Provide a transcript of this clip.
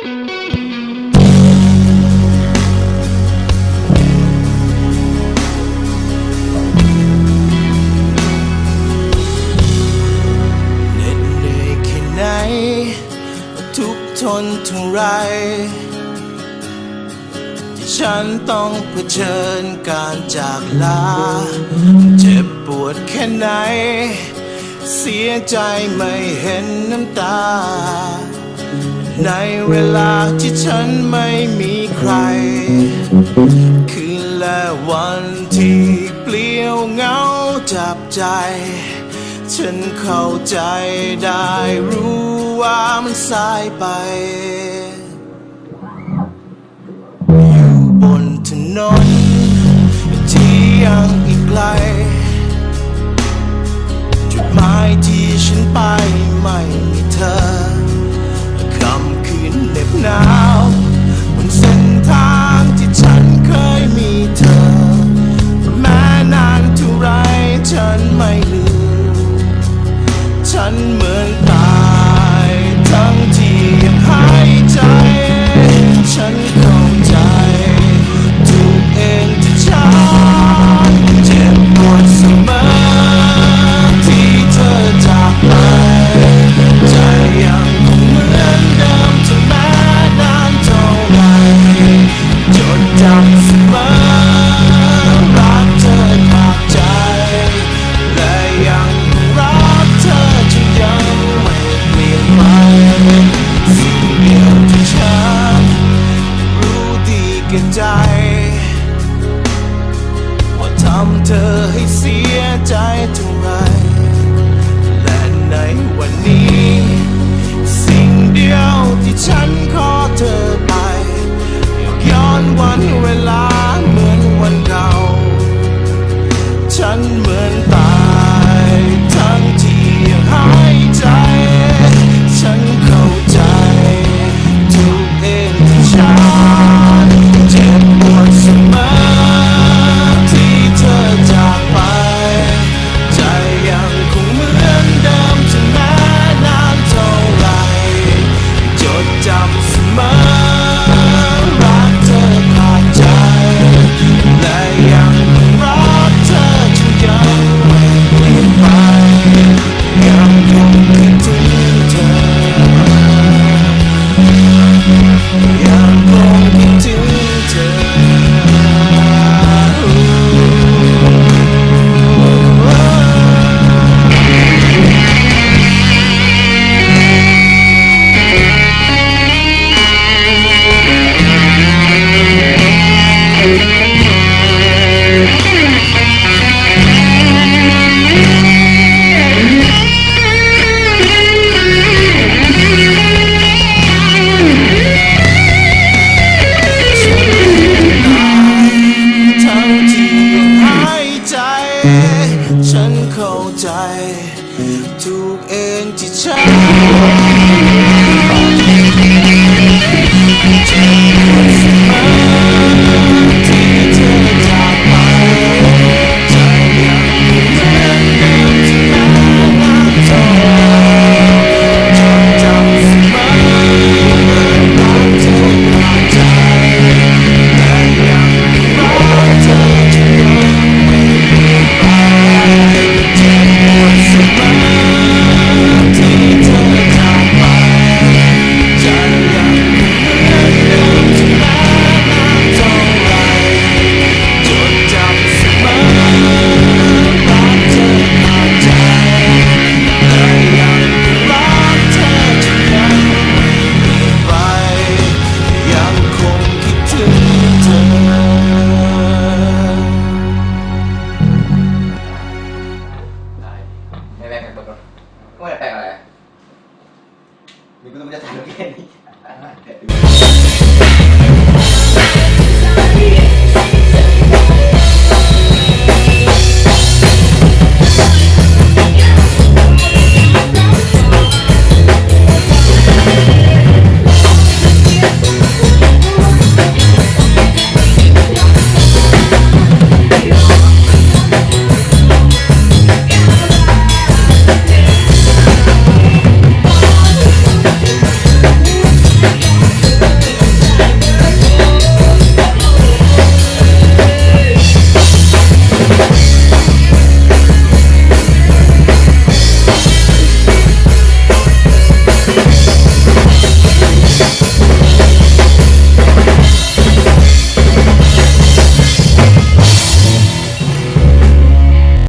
ทุกทนท่าไร ที่ฉันต้องเผชิญการจากลา เจ็บปวดแค่ไหน เสียใจไม่เห็นน้ำตา ในเวลาที่ฉันไม่มีใคร คืนและวันที่เปลี่ยวเงาจับใจ ฉันเข้าใจได้รู้ว่ามันสายไป อยู่บนถนน get down.